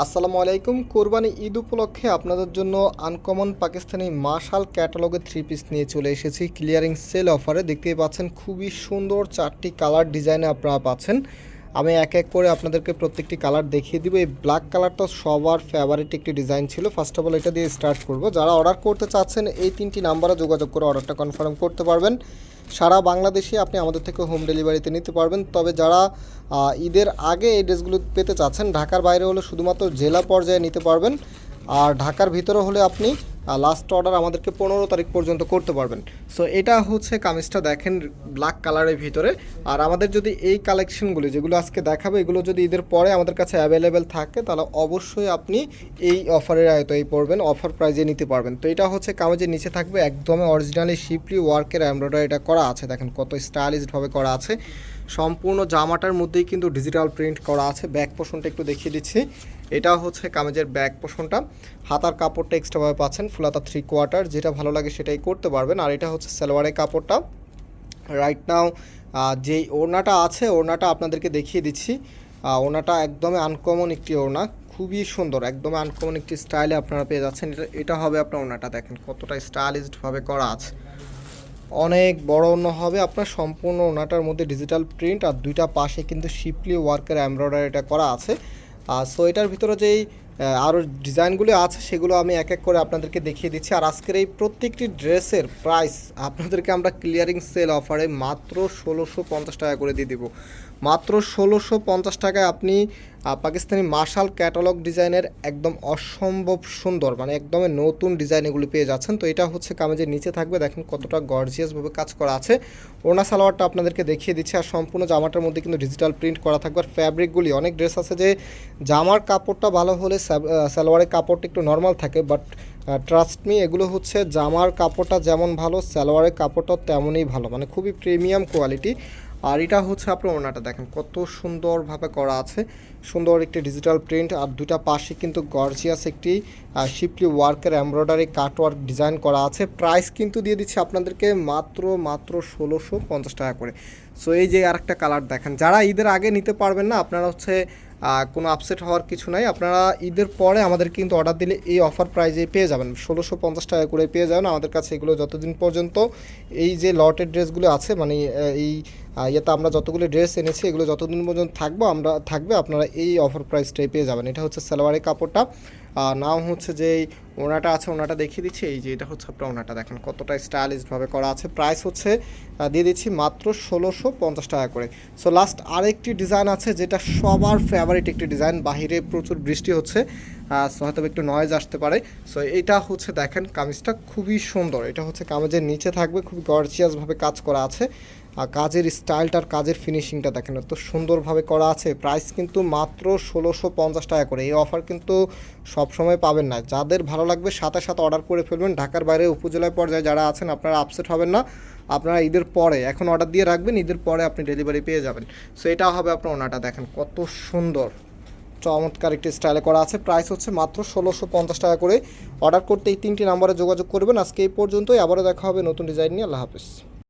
আসসালামু আলাইকুম। কোরবানি ঈদ উপলক্ষে আপনাদের জন্য আনকমন পাকিস্তানি মাশাল ক্যাটালগে থ্রি পিস নিয়ে চলে এসেছি। ক্লিয়ারিং সেল অফারে দেখতেই পাচ্ছেন, খুবই সুন্দর চারটি কালার ডিজাইনে আপনারা পাচ্ছেন। আমি এক এক করে আপনাদেরকে প্রত্যেকটি কালার দেখিয়ে দিব। এই ব্ল্যাক কালারটা সবার ফেভারিট একটি ডিজাইন ছিল। ফার্স্ট অফ অল এটা দিয়ে স্টার্ট করব। যারা অর্ডার করতে চাচ্ছেন, এই তিনটি নাম্বারে যোগাযোগ করে অর্ডারটা কনফার্ম করতে পারবেন। সারা বাংলাদেশে আপনি আমাদের থেকে হোম ডেলিভারিতে নিতে পারবেন। তবে যারা ঈদের আগে এই ড্রেসগুলো পেতে চাচ্ছেন, ঢাকার বাইরে হলে শুধুমাত্র জেলা পর্যায়ে নিতে পারবেন। আর ঢাকার ভিতরে হলে আপনি লাস্ট অর্ডার আমাদেরকে পনেরো তারিখ পর্যন্ত করতে পারবেন। সো এটা হচ্ছে কামিজটা দেখেন ব্ল্যাক কালারের ভিতরে। আর আমাদের যদি এই কালেকশনগুলি যেগুলো আজকে দেখাবো, এগুলো যদি ঈদের পরে আমাদের কাছে অ্যাভেলেবেল থাকে, তাহলে অবশ্যই আপনি এই অফারের আয়তায় পড়বেন অফার প্রাইজে নিতে পারবেন। তো এটা হচ্ছে কামিজের নিচে থাকবে একদমই অরিজিনালি শিপলি ওয়ার্কের এমব্রয়ডারি এটা করা আছে। দেখেন কত স্টাইলিশভাবে করা আছে। সম্পূর্ণ জামাটার মধ্যেই কিন্তু ডিজিটাল প্রিন্ট করা আছে। ব্যাক পোষণটা একটু দেখিয়ে দিচ্ছি। এটা হচ্ছে কামিজের ব্যাক পোষণটা। হাতার কাপড়টা এক্সট্রাভাবে পাচ্ছেন, ফুলাতা থ্রি কোয়ার্টার যেটা ভালো লাগে সেটাই করতে পারবেন। আর এটা হচ্ছে সালোয়ারের কাপড়টা। রাইট নাও যেই ওড়নাটা আছে, ওড়নাটা আপনাদেরকে দেখিয়ে দিচ্ছি। ওড়নাটা একদমই আনকমন একটি ওড়না, খুবই সুন্দর, একদমই আনকমন একটি স্টাইলে আপনারা পেয়ে যাচ্ছেন। এটা এটা হবে আপনার ওড়নাটা, দেখেন কতটা স্টাইলিশডভাবে করা আছে। অনেক বড় অন্য হবে আপনার, সম্পূর্ণ ওনাটার মধ্যে ডিজিটাল প্রিন্ট আর দুইটা পাশে কিন্তু শিপলি ওয়ার্কের এমব্রয়ডারি এটা করা আছে। আর সো এটার ভিতরে যেই আরও ডিজাইনগুলো আছে, সেগুলো আমি এক এক করে আপনাদেরকে দেখিয়ে দিচ্ছি। আর আজকের এই প্রত্যেকটি ড্রেসের প্রাইস আপনাদেরকে আমরা ক্লিয়ারিং সেল অফারে মাত্র ষোলোশো পঞ্চাশ টাকা করে দিয়ে দিব। মাত্র ষোলোশো পঞ্চাশ টাকায় আপনি পাকিস্তানি মার্শাল ক্যাটালগ ডিজাইনের একদম অসম্ভব সুন্দর মানে একদমই নতুন ডিজাইন এগুলো পেয়ে যাচ্ছেন। তো এটা হচ্ছে কামেজের নিচে থাকবে, দেখেন কতটা গর্জিয়াসভাবে কাজ করা আছে। ওনা সালোয়ারটা আপনাদেরকে দেখিয়ে দিচ্ছে, আর সম্পূর্ণ জামাটার মধ্যে কিন্তু ডিজিটাল প্রিন্ট করা থাকবে। আর ফ্যাব্রিকগুলি অনেক ড্রেস আছে যে জামার কাপড়টা ভালো হলে সালোয়ারের কাপড়টা একটু নর্মাল থাকে বাট ট্রাস্ট মি এগুলো হচ্ছে জামার কাপড়টা যেমন ভালো, সালোয়ারের কাপড়টাও তেমনই ভালো মানে খুবই প্রিমিয়াম কোয়ালিটি আর এটা হচ্ছে আপনার ওনাটা দেখেন কত সুন্দরভাবে করা আছে। সুন্দর একটি ডিজিটাল প্রিন্ট আর দুটা পাশে কিন্তু গর্জিয়াস একটি শিপলি ওয়ার্কের এমব্রয়ডারি কাটওয়ার্ক ডিজাইন করা আছে। প্রাইস কিন্তু দিয়ে দিচ্ছে আপনাদেরকে মাত্র মাত্র ষোলোশো পঞ্চাশ টাকা করে। সো এই যে আর একটা কালার দেখেন, যারা ঈদের আগে নিতে পারবেন না, আপনারা হচ্ছে কোনো আপসেট হওয়ার কিছু নাই। আপনারা ঈদের পরে আমাদের কিন্তু অর্ডার দিলে এই অফার প্রাইজে পেয়ে যাবেন। ষোলোশো পঞ্চাশ টাকা করে পেয়ে যাবেন আমাদের কাছে এগুলো যতদিন পর্যন্ত। এই যে লটের ড্রেসগুলো আছে মানে এই ইয়াতে আমরা যতগুলো ড্রেস এনেছি, এগুলো যতদিন পর্যন্ত থাকব, আমরা, থাকবে, আপনারা এই অফার প্রাইসটাই পেয়ে যাবেন। এটা হচ্ছে সালোয়ারের কাপড়টা। নাম হচ্ছে যে ওনাটা আছে, ওনাটা দেখিয়ে দিচ্ছি। এই যে এটা হচ্ছে আপনার ওনাটা, দেখেন কতটা স্টাইলিশভাবে করা আছে। প্রাইস হচ্ছে দিয়ে দিচ্ছি মাত্র ষোলোশো পঞ্চাশ টাকা করে। সো লাস্ট আরেকটি ডিজাইন আছে যেটা সবার ফেভারিট একটি ডিজাইন বাহিরে প্রচুর বৃষ্টি হচ্ছে। হয়তো একটু নয়েজ আসতে পারে। সো এটা হচ্ছে দেখেন, কামিজটা খুবই সুন্দর। এটা হচ্ছে কামিজের নিচে থাকবে খুবই গর্জিয়াসভাবে কাজ করা আছে। আর কাজের স্টাইলটার কাজের ফিনিশিংটা দেখেন, এত সুন্দরভাবে করা আছে। প্রাইস কিন্তু মাত্র ষোলোশো পঞ্চাশ টাকা করে। এই অফার কিন্তু সবসময় পাবেন না। যাদের ভালো লাগবে, সাথে সাথে অর্ডার করে ফেলবেন। ঢাকার বাইরে উপজেলায় পর্যায়ে যারা আছেন, আপনারা আপসেট হবেন না। আপনারা ঈদের পরে, এখন অর্ডার দিয়ে রাখবেন, ঈদের পরে আপনি ডেলিভারি পেয়ে যাবেন। সো এটা হবে আপনার ওনাটা, দেখেন কত সুন্দর। চমৎকার একটি স্টাইলে করা আছে। প্রাইস হচ্ছে মাত্র ষোলোশো পঞ্চাশ টাকা করে। অর্ডার করতে এই তিনটি নাম্বারে যোগাযোগ করবেন। আজকে এই পর্যন্তই। আবারও দেখা হবে নতুন ডিজাইন নিয়ে। আল্লাহ হাফিজ।